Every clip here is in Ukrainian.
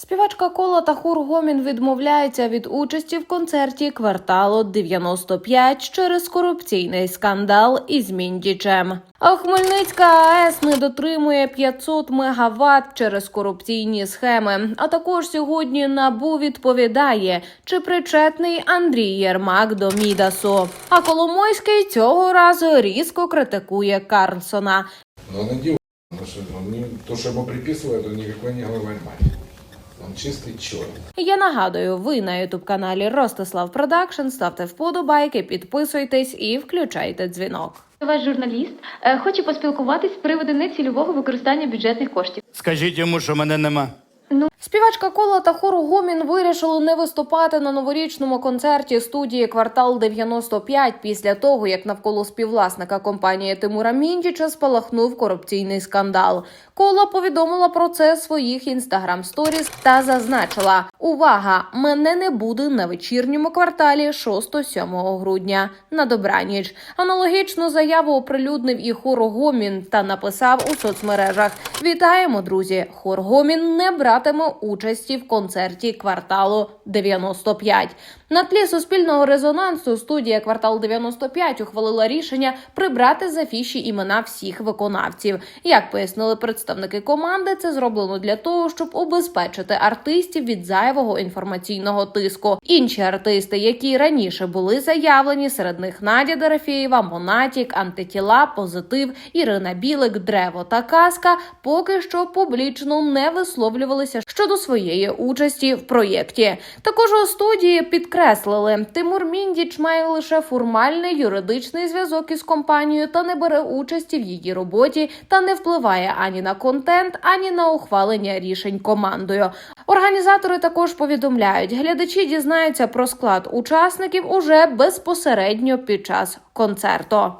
Співачка Кола та хур Гомін відмовляються від участі в концерті кварталу 95 через корупційний скандал із Міндічем. А Хмельницька АЕС не дотримує 500 мегаватт через корупційні схеми. А також сьогодні набу відповідає, чи причетний Андрій Єрмак до Мідасу. А Коломойський цього разу різко критикує Карлсона. Но он идиот, потому что он не- то, что ему приписывают, он никакой не мать. Он чистий чорний. Я нагадую, ви на ютуб каналі Ростислав Продакшн. Ставте вподобайки, підписуйтесь і включайте дзвінок. Ваш журналіст е, хоче поспілкуватись з приводу нецільового використання бюджетних коштів. Скажіть йому, що мене нема. Співачка Кола та хору Гомін вирішили не виступати на новорічному концерті студії Квартал 95 після того, як навколо співвласника компанії Тимура Міндіча спалахнув корупційний скандал. Кола повідомила про це своїх інстаграм сторіс та зазначила: Увага! Мене не буде на вечірньому кварталі 6-7 грудня. На добраніч. Аналогічну заяву оприлюднив і хор Гомін та написав у соцмережах: Вітаємо, друзі! Хор Гомін не братиме участі в концерті кварталу 95. На тлі суспільного резонансу студія квартал 95 ухвалила рішення прибрати з афіші імена всіх виконавців. Як пояснили представники команди, це зроблено для того, щоб убезпечити артистів від зайвого інформаційного тиску. Інші артисти, які раніше були заявлені, серед них Надя Дорофєєва, Монатік, Антитіла, Позитив, Ірина Білик, Древо та Казка, поки що публічно не висловлювалися щодо своєї участі в проєкті. Також у студії підкреслили, Тимур Міндіч має лише формальний юридичний зв'язок із компанією та не бере участі в її роботі та не впливає ані на контент, ані на ухвалення рішень командою. Організатори також повідомляють, глядачі дізнаються про склад учасників уже безпосередньо під час концерту.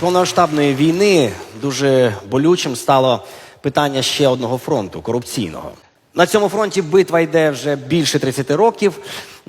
повномасштабної війни дуже болючим стало питання ще одного фронту корупційного. На цьому фронті битва йде вже більше 30 років.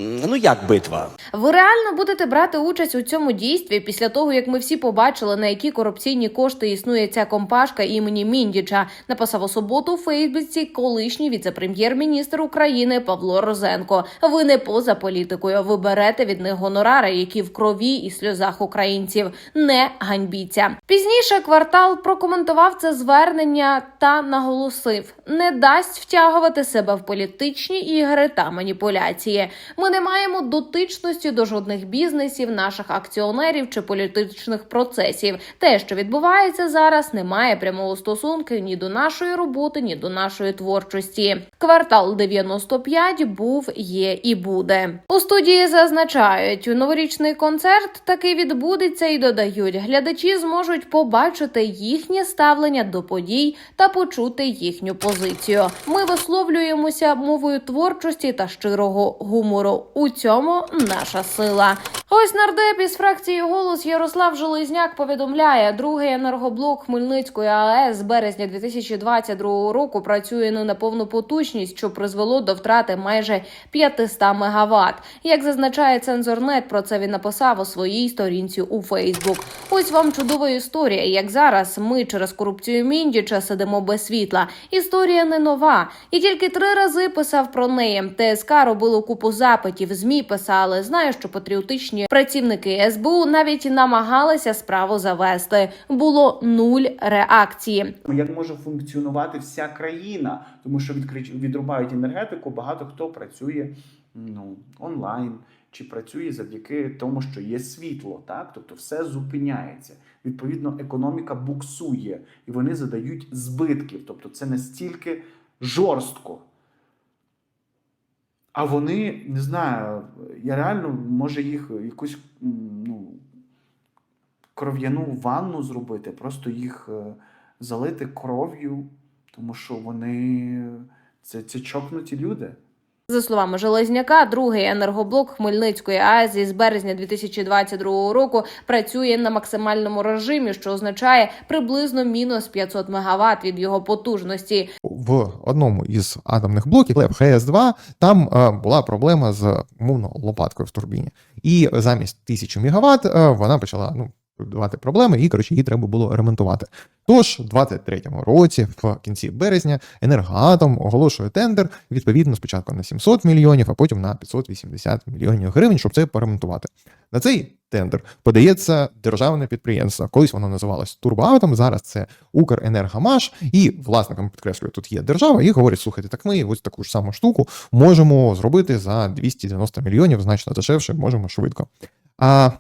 Ну як битва? Ви реально будете брати участь у цьому дійстві після того, як ми всі побачили, на які корупційні кошти існує ця компашка імені Міндіча. Написав у суботу у Фейсбуці колишній віце-прем'єр-міністр України Павло Розенко. Ви не поза політикою. Ви берете від них гонорари, які в крові і сльозах українців. Не ганьбіться. Пізніше квартал прокоментував це звернення та наголосив: не дасть втягувати себе в політичні ігри та маніпуляції. Ми не маємо дотичності до жодних бізнесів, наших акціонерів чи політичних процесів. Те, що відбувається зараз, не має прямого стосунку ні до нашої роботи, ні до нашої творчості. Квартал 95 був, є і буде. У студії зазначають, новорічний концерт таки відбудеться і додають, глядачі зможуть побачити їхнє ставлення до подій та почути їхню позицію. Ми висловлюємося мовою творчості та щирого гумору. У цьому наша сила. Ось нардеп із фракції голос Ярослав Железняк повідомляє, другий енергоблок Хмельницької АЕС з березня 2022 року працює не на повну потужність, що призвело до втрати майже 500 мегаватт. Як зазначає цензорнет, про це він написав у своїй сторінці у Фейсбук. Ось вам чудова історія. Як зараз ми через корупцію Міндіча сидимо без світла. Історія не нова. І тільки три рази писав про неї. ТСК робило купу запитів. Змі писали. Знаю, що патріотичні працівники СБУ навіть намагалися справу завести. Було нуль реакції. Як може функціонувати вся країна, тому що відрубають енергетику, багато хто працює ну, онлайн чи працює завдяки тому, що є світло, так тобто все зупиняється. Відповідно, економіка буксує і вони задають збитків. Тобто, це настільки жорстко. А вони не знаю, я реально може їх якусь ну, кров'яну ванну зробити, просто їх е, залити кров'ю, тому що вони це, це чокнуті люди. За словами Железняка, другий енергоблок Хмельницької АЕС із березня 2022 року працює на максимальному режимі, що означає приблизно мінус 500 МВт від його потужності. в одному із атомних блоків ЛЕП ХС-2 там е, була проблема з умовно лопаткою в турбіні. І замість 1000 МВт е, вона почала ну, давати проблеми, і коротше її треба було ремонтувати. Тож, у 23-му році, в кінці березня, енергоатом оголошує тендер відповідно спочатку на 700 мільйонів, а потім на 580 мільйонів гривень, щоб це поремонтувати. На цей тендер подається державне підприємство. Колись воно називалось Турбоатом, зараз це Укренергомаш, і власником підкреслюю, тут є держава, і говорять: слухайте, так ми ось таку ж саму штуку можемо зробити за 290 мільйонів, значно дешевше, можемо швидко. А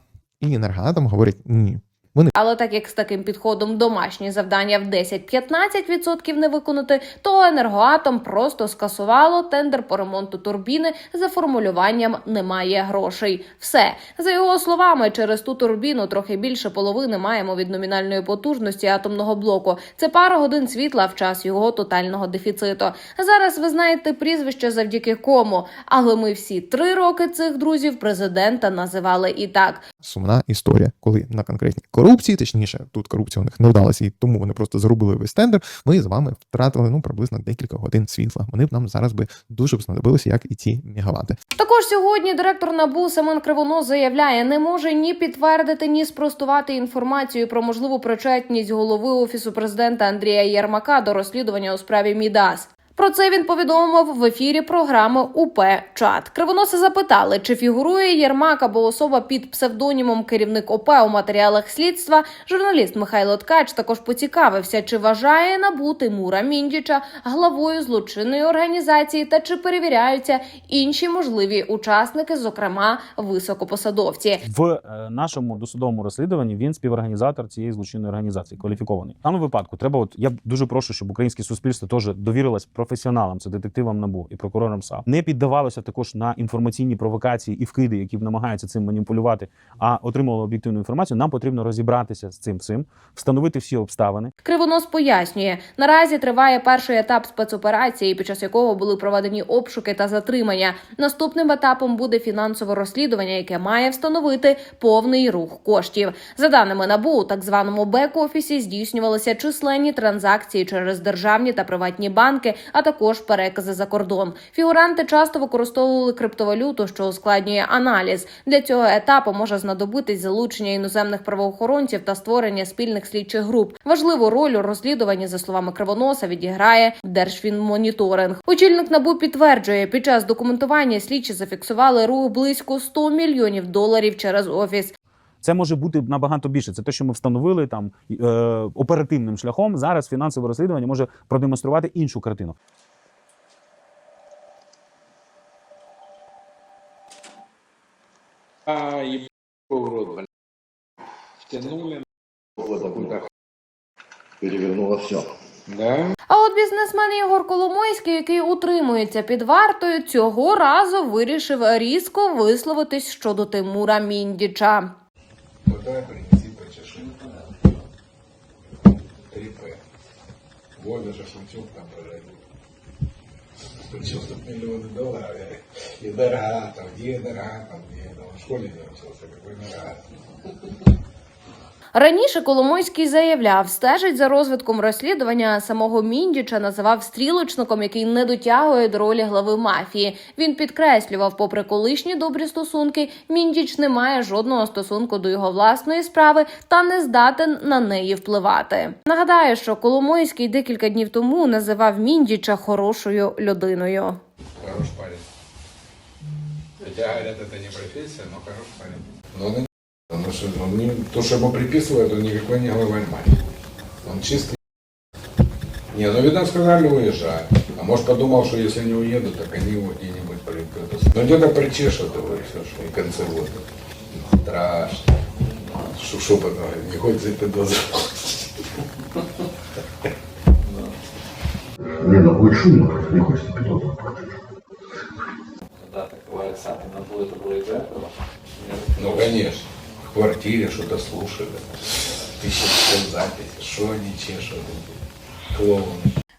і енергоатом говорить ні. Вони Але так як з таким підходом домашні завдання в 10-15% не виконати, то енергоатом просто скасувало тендер по ремонту турбіни за формулюванням немає грошей. Все за його словами, через ту турбіну трохи більше половини маємо від номінальної потужності атомного блоку. Це пара годин світла в час його тотального дефіциту. Зараз ви знаєте прізвище завдяки кому, але ми всі три роки цих друзів президента називали і так. Сумна історія, коли на конкретній корупції, точніше, тут корупція у них не вдалася, і тому вони просто зробили весь тендер. Ми з вами втратили ну приблизно декілька годин світла. Вони б нам зараз би дуже б знадобилися, як і ці мегавати. Також сьогодні директор НАБУ Семен Кривонос заявляє, не може ні підтвердити, ні спростувати інформацію про можливу причетність голови офісу президента Андрія Єрмака до розслідування у справі Мідас. Про це він повідомив в ефірі програми УП Чат. Кривоноса запитали, чи фігурує Єрмак або особа під псевдонімом керівник ОП у матеріалах слідства. Журналіст Михайло Ткач також поцікавився, чи вважає НАБУ Тимура Міндіча главою злочинної організації та чи перевіряються інші можливі учасники, зокрема високопосадовці. В е, нашому досудовому розслідуванні він співорганізатор цієї злочинної організації, кваліфікований. В даному випадку треба, от я дуже прошу, щоб українське суспільство теж довірилось професіоналам, це детективам НАБУ і прокурорам САП. Не піддавалося також на інформаційні провокації і вкиди, які намагаються цим маніпулювати, а отримувало об'єктивну інформацію. Нам потрібно розібратися з цим всім, встановити всі обставини. Кривонос пояснює, наразі триває перший етап спецоперації, під час якого були проведені обшуки та затримання. Наступним етапом буде фінансове розслідування, яке має встановити повний рух коштів. За даними НАБУ, у так званому бек-офісі здійснювалися численні транзакції через державні та приватні банки, а також перекази за кордон. Фігуранти часто використовували криптовалюту, що ускладнює аналіз. Для цього етапу може знадобитись залучення іноземних правоохоронців та створення спільних слідчих груп. Важливу роль у розслідуванні, за словами Кривоноса, відіграє Держфінмоніторинг. Очільник НАБУ підтверджує, під час документування слідчі зафіксували рух близько 100 мільйонів доларів через офіс. Це може бути набагато більше. Це те, що ми встановили там е, оперативним шляхом. Зараз фінансове розслідування може продемонструвати іншу картину. А, еб... рот. Втянули. Перевернуло все. Да? А от бізнесмен Ігор Коломойський, який утримується під вартою, цього разу вирішив різко висловитись щодо Тимура Міндіча. Вот давай принеси почеши. 3П. Вот даже шутюк там прородил. 190 миллионов долларов. И Энергатом, где Энергатом, где там в школе не учился, какой Энергатом. Раніше Коломойський заявляв, стежить за розвитком розслідування самого Міндіча називав стрілочником, який не дотягує до ролі глави мафії. Він підкреслював, попри колишні добрі стосунки, Міндіч не має жодного стосунку до його власної справи та не здатен на неї впливати. Нагадаю, що Коломойський декілька днів тому називав Міндіча хорошою людиною. Хороший парень. Хотя говорят, это не профессия, но хороший парень. Но потому что он не, то, что ему приписывают, он никакой не главарь мафии. Он чистый. Не, ну видно, сказали уезжать. А может подумал, что если не уедут, так они его где-нибудь припрятают. Ну где-то причешут его и все, что и консервуют. Страшно. Шу- Шепот говорит, не хоть заподозрил. Не, ну будет шумно, не хочется пилотом. Ну, конечно. В квартире что-то слушали. Тысячи записи. Что они чешут? Клоуны.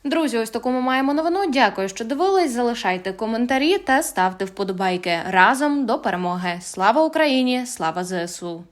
Друзі, ось таку ми маємо новину. Дякую, що дивились. Залишайте коментарі та ставте вподобайки разом до перемоги. Слава Україні! Слава ЗСУ!